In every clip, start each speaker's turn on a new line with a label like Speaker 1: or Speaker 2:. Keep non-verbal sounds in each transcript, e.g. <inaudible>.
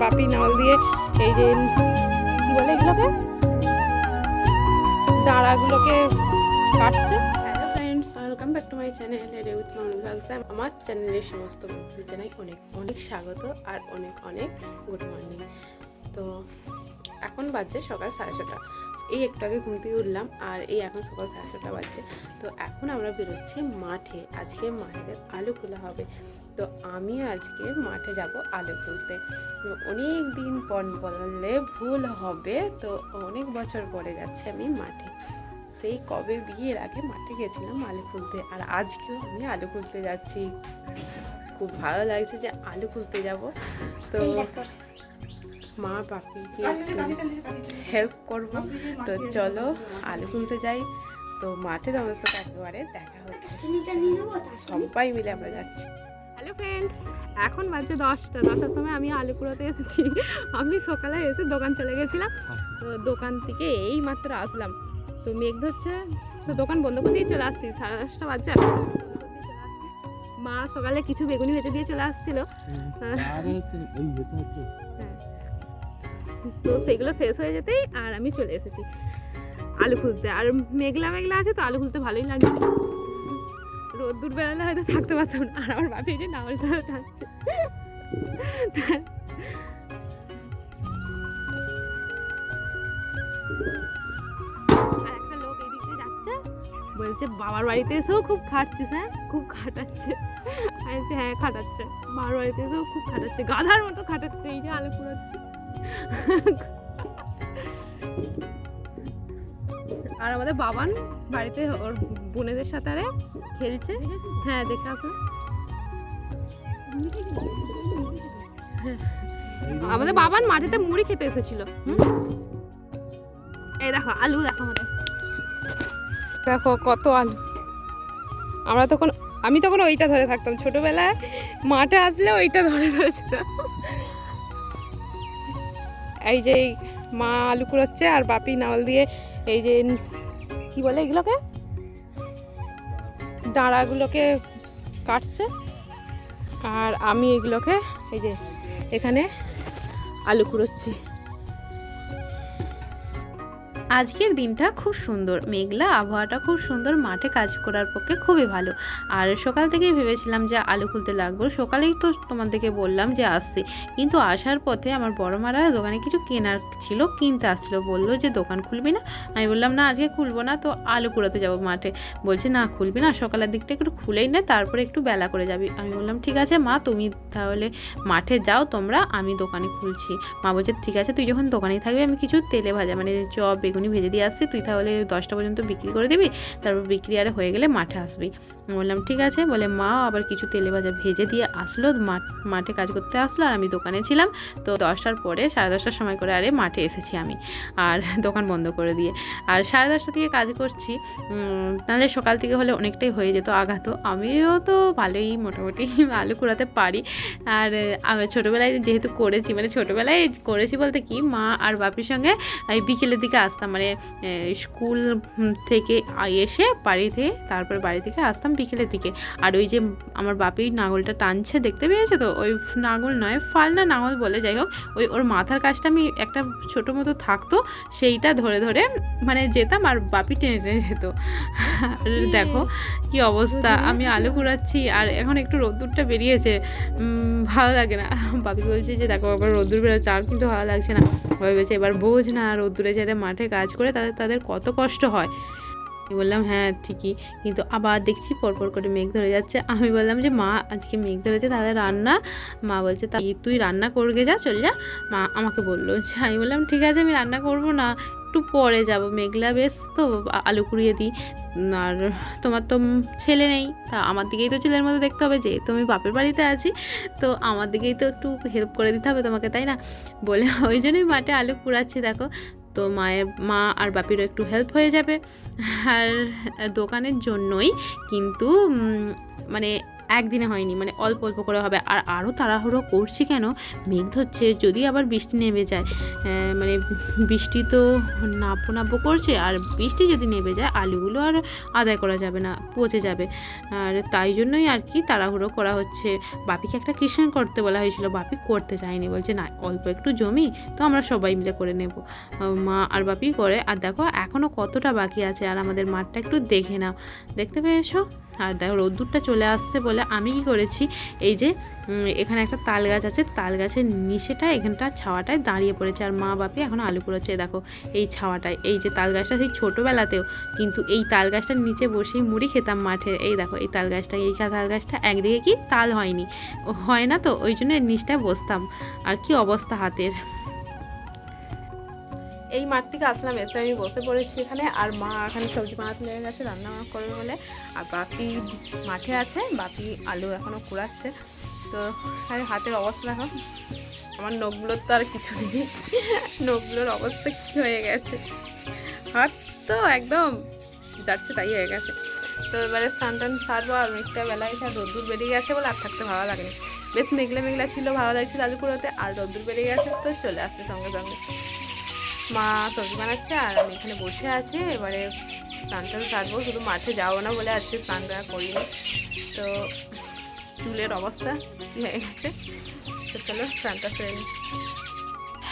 Speaker 1: বাপি নাল দিয়ে এই যে, কি বলে এগুলোকে? দাঁড়াগুলোকে কাটছে। ওয়েলকাম ব্যাক মাই চ্যানেল রে উইথ আমার চ্যানেলের সমস্ত বন্ধুদের জানাই অনেক অনেক স্বাগত আর অনেক অনেক গুড মর্নিং তো এখন বাজছে সকাল সাড়ে ছটা। এই একটু আগে ঘুম থেকে উঠলাম আর এই এখন সকাল সাড়ে ছটা বাজছে। তো এখন আমরা বেরোচ্ছি মাঠে। আজকে মাঠের আলু খোলা হবে। তো আমি আজকে মাঠে যাব আলু খুলতে তো অনেক দিন পর বললে ভুল হবে তো অনেক বছর পরে যাচ্ছি আমি মাঠে। সেই কবে বিয়ের আগে মাঠে গেছিলাম আলু খুলতে আর আজকেও আমি আলু খুলতে যাচ্ছি। খুব ভালো লাগছে যে আলু খুলতে যাব। তো মা বাপিকে হেল্প করব। তো চলো আলু খুলতে যাই। তো মাঠে তোমাদের সাথে একেবারে দেখা হচ্ছে। সবাই মিলে আমরা যাচ্ছি। হ্যালো ফ্রেন্ডস এখন বাজছে দশটা। দশটার সময় আমি আলু কুড়াতে এসেছি। আমি সকালে এসে দোকান চলে গেছিলাম। তো দোকান থেকে এই মাত্র আসলাম। তো মেঘ ধরছে তো দোকান বন্ধ করে দিয়ে চলে আসছি। সাড়ে দশটা বাজছে। মা সকালে কিছু বেগুনি ভেজে দিয়ে চলে আসছিল। হ্যাঁ। তো সেগুলো শেষ হয়ে যেতেই আর আমি চলে এসেছি আলু খুলতে আর মেঘলা মেঘলা আছে তো আলু খুলতে ভালোই লাগে। রোদ্দুর বেড়ালে হয়তো থাকতে পারতাম না। আর আমার বাপি যে নাওয়াল টাওয়াল থাকছে বলছে, বাবার বাড়িতে এসেও খুব খাটছিস হ্যাঁ? খুব খাটাচ্ছে। আমি হ্যাঁ খাটাচ্ছে। বাবার বাড়িতে এসেও খুব খাটাচ্ছে। গাধার মতো খাটাচ্ছে, এই যে আলো কুড়াচ্ছে। আর আমাদের বাবান বাড়িতে ওর বোনেদের সাথে আরে খেলছে। হ্যাঁ দেখে আসো। হ্যাঁ। আমাদের বাবান মাঠেতে মুড়ি খেতে এসেছিল। এই দেখো, আলু দেখো আমাদের। দেখো কত আলু। আমরা তখন, আমি তখন ওইটা ধরে থাকতাম। ছোটবেলায় মাঠে আসলে ওইটা ধরে ধরেছিল এই যে মা আলু কুড়োচ্ছে আর বাপি নাওয়াল দিয়ে এই যে কি বলে এগুলোকে? দাঁড়াগুলোকে কাটছে। আর আমি এগুলোকে এই যে এখানে আলু কুড়োচ্ছি। আজকের দিনটা খুব সুন্দর। মেঘলা আবহাওয়াটা খুব সুন্দর, মাঠে কাজ করার পক্ষে খুবই ভালো। আর সকাল থেকেই ভেবেছিলাম যে আলু খুলতে লাগবো। সকালেই তো তোমাদেরকে বললাম যে আসছি। কিন্তু আসার পথে আমার বড় মারা দোকানে কিছু কেনার ছিল, কিনতে আসলো। বলল যে, দোকান খুলবি না? আমি বললাম, না, আজকে খুলবো না, তো আলু কুড়াতে যাব মাঠে। বলছে, না, খুলবি না, সকালের দিকটা একটু খুলেই নে, তারপরে একটু বেলা করে যাবি। আমি বললাম, ঠিক আছে মা, তুমি তাহলে মাঠে যাও তোমরা, আমি দোকানে খুলছি। মা বলছে, ঠিক আছে, তুই যখন দোকানেই থাকবি, আমি কিছু তেলে ভাজা মানে চপ বেগুনি ভেজে দিয়ে আসছি, তুই তাহলে দশটা পর্যন্ত বিক্রি করে দিবি, তারপর বিক্রি আরে হয়ে গেলে মাঠে আসবি। বললাম, ঠিক আছে। বলে মা আবার কিছু তেলে ভাজা ভেজে দিয়ে আসলো। মাঠ- কাজ করতে আসলো আর আমি দোকানে ছিলাম। তো দশটার পরে সাড়ে দশটার সময় করে আরে মাঠে এসেছি আমি আর <laughs> দোকান বন্ধ করে দিয়ে। আর সাড়ে দশটা থেকে কাজ করছি। তাহলে সকাল থেকে হলে অনেকটাই হয়ে যেত আঘাত আমিও তো ভালোই, মোটামুটি <laughs> আলু কুড়াতে পারি। আর আমি ছোটোবেলায় যেহেতু করেছি মানে ছোটোবেলায় করেছি বলতে কি, মা আর বাপির সঙ্গে বিকেলের দিকে আসতাম। মানে স্কুল থেকে এসে বাড়ি থেকে তারপর বাড়ি থেকে আসতাম বিকেলের দিকে। আর ওই যে আমার বাপির নাঙলটা টানছে দেখতে পেয়েছে তো? ওই নাঙল নয় ফালনা নাঙল বলে যাই হোক। ওই ওর মাথার কাজটা আমি একটা ছোটো মতো থাকতো সেইটা ধরে ধরে মানে যেতাম আর বাপি টেনে টেনে যেত। আর দেখো কি অবস্থা। আমি আলু কুড়াচ্ছি আর এখন একটু রোদ্দুরটা বেরিয়েছে। ভালো লাগে না। বাপি বলছে যে দেখো আবার রোদ্দুর বেরোচ্ছে আর কিন্তু ভালো লাগছে না। ভাবি বলছে এবার বোঝ না রোদ্দুরে যাতে মাঠে কাজ করে তাদের তাদের কত কষ্ট হয়। বললাম হ্যাঁ ঠিকই। কিন্তু আবার দেখছি পরপর করে মেঘ ধরে যাচ্ছে। আমি বললাম যে, মা, আজকে মেঘ ধরেছে, তাহলে রান্না? মা বলছে তাই তুই রান্না করবে যা, চল যা। মা আমাকে বলল আমি বললাম, ঠিক আছে, আমি রান্না করব না। একটু পরে যাব। মেঘলা, বেশ তো, আলু কুড়িয়ে দিই। আর তোমার তো ছেলে নেই, তা আমার দিকেই তো ছেলের মতো দেখতে হবে, যেহেতু আমি বাপের বাড়িতে আছি, তো আমার দিকেই তো একটু হেল্প করে দিতে হবে তোমাকে, তাই না? বলে <laughs> ওই জন্যই মাঠে আলু কুড়াচ্ছি, দেখো। তো মায়ের, মা আর বাপিরও একটু হেল্প হয়ে যাবে। আর দোকানের জন্যই কিন্তু মানে একদিনে হয়নি মানে অল্প অল্প করে হবে। আর আরও তাড়াহুড়ো করছি কেন? মেঘ ধরছে, যদি আবার বৃষ্টি নেমে যায় মানে বৃষ্টি তো নাপো নাপো করছে, আর বৃষ্টি যদি নেমে যায়, আলুগুলো আর আদায় করা যাবে না, পচে যাবে। আর তাই জন্যই আর কি তাড়াহুড়ো করা হচ্ছে। বাপিকে একটা কৃষ্ণ করতে বলা হয়েছিল, বাপি করতে চায়নি বলছে, না, অল্প একটু জমি, তো আমরা সবাই মিলে করে নেব। মা আর বাপি করে, আর দেখো এখনও কতটা বাকি আছে, আর আমাদের মাঠটা একটু দেখে নাও। দেখতে পেয়েছ? আর দেখো, রোদ্দুরটা চলে আসছে বলে আমি কি করেছি? এই যে এখানে একটা তাল গাছ আছে, তাল গাছের নিচেটা এখানটা ছাওয়াটায় দাঁড়িয়ে পড়েছে। আর মা বাপি এখন আলু কুড়োচ্ছে দেখো, এই ছাওয়াটায়, এই যে তাল গাছটা সেই ছোটোবেলাতেও কিন্তু এই তাল গাছটার নিচে বসেই মুড়ি খেতাম মাঠে। এই দেখো, এই তাল গাছটা, এই তাল গাছটা একদিকে কি তাল হয়নি। হয় না তো? ওই জন্য নিচটায় বসতাম। আর কি অবস্থা হাতের? এই মাঠ থেকে আসলাম, এসে আমি বসে পড়েছি এখানে। আর মা এখানে সবজি বানাতে লেগে গেছে, রান্না বান্না করবে বলে। আর বাপি মাঠে আছে বাপি আলু এখনও কুড়াচ্ছে। তো হাতের অবস্থা দেখো আমার নখগুলোর তো আর কিছু নেই। নখগুলোর অবস্থা কী হয়ে গেছে? হাত তো একদম যাচ্ছে তাই হয়ে গেছে। তো এবারে স্নান টান সারবো, আর মেঘটা বেলা এসে রোদ্দুর বেরিয়ে গেছে বলে আর থাকতে ভালো লাগেনি। বেশ মেঘলা মেঘলা ছিল, ভালো লাগছিল আলু কুড়োতে, আর রোদ্দুর বেরিয়ে গেছে তো চলে আসছে সঙ্গে সঙ্গে। মা সবজি বানাচ্ছে আর আমি এখানে বসে আছি। এবারে স্নান টান সারবো, শুধু মাঠে যাব না বলে আজকে স্নান টান করিনি। তো চুলের অবস্থা হয়ে গেছে। তো চলো স্নানটা সেরে।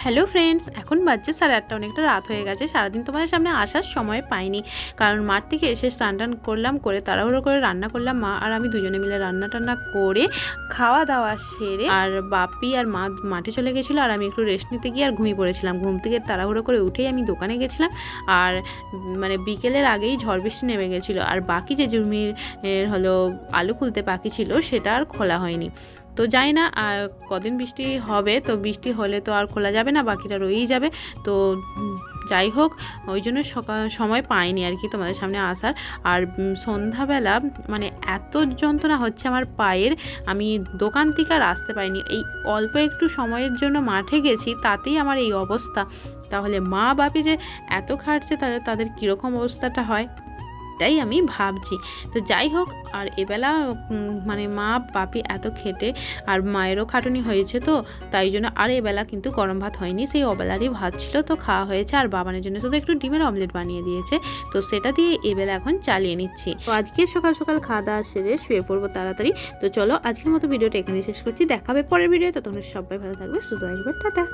Speaker 1: হ্যালো ফ্রেন্ডস, এখন বাজছে সাড়ে আটটা, অনেকটা রাত হয়ে গেছে। সারাদিন তোমাদের সামনে আসার সময় পাইনি, কারণ মাঠ থেকে এসে স্নান টান করলাম, করে তাড়াহুড়ো করে রান্না করলাম। মা আর আমি দুজনে মিলে রান্না টান্না করে খাওয়া দাওয়া সেরে আর বাপি আর মা মাঠে চলে গেছিল আর আমি একটু রেস্ট নিতে গিয়ে আর ঘুমিয়ে পড়েছিলাম। ঘুম থেকে তাড়াহুড়ো করে উঠেই আমি দোকানে গেছিলাম আর মানে বিকেলের আগেই ঝড় বৃষ্টি নেমে গেছিল। আর বাকি যে জমির হলো আলু খুলতে বাকি ছিল, সেটা আর খোলা হয়নি। তো যাই না, আর কদিন বৃষ্টি হবে, তো বৃষ্টি হলে তো আর খোলা যাবে না, বাকিটা রয়েই যাবে। তো যাই হোক, ওই জন্য সময় পাইনি আর কি তোমাদের সামনে আসার। আর সন্ধ্যাবেলা মানে এত যন্ত্রণা হচ্ছে আমার পায়ের, আমি দোকান থেকে আর আসতে পারিনি। এই অল্প একটু সময়ের জন্য মাঠে গেছি, তাতেই আমার এই অবস্থা। তাহলে মা বাপি যে এত খাটছে, তাহলে তাদের কীরকম অবস্থাটা হয়? তাই আমি ভাবছি। তো যাই হোক, আর এবেলা মানে মা, বাপি এত খেটে আর মায়েরও খাটুনি হয়েছে তো, তাই জন্য আর এবেলা কিন্তু গরম ভাত হয়নি। সেই অবেলারই ভাত ছিল তো খাওয়া হয়েছে আর বাবানের জন্য শুধু একটু ডিমের অমলেট বানিয়ে দিয়েছে। তো সেটা দিয়ে এবেলা এখন চালিয়ে নিচ্ছি। তো আজকে সকাল সকাল খাওয়া দাওয়া সেরে শুয়ে পড়ব তাড়াতাড়ি। তো চলো আজকের মতো ভিডিওটা এখানে শেষ করছি। দেখাবে পরের ভিডিও তো তোমরা সবাই ভালো থাকবে শুধু একবার টাটা।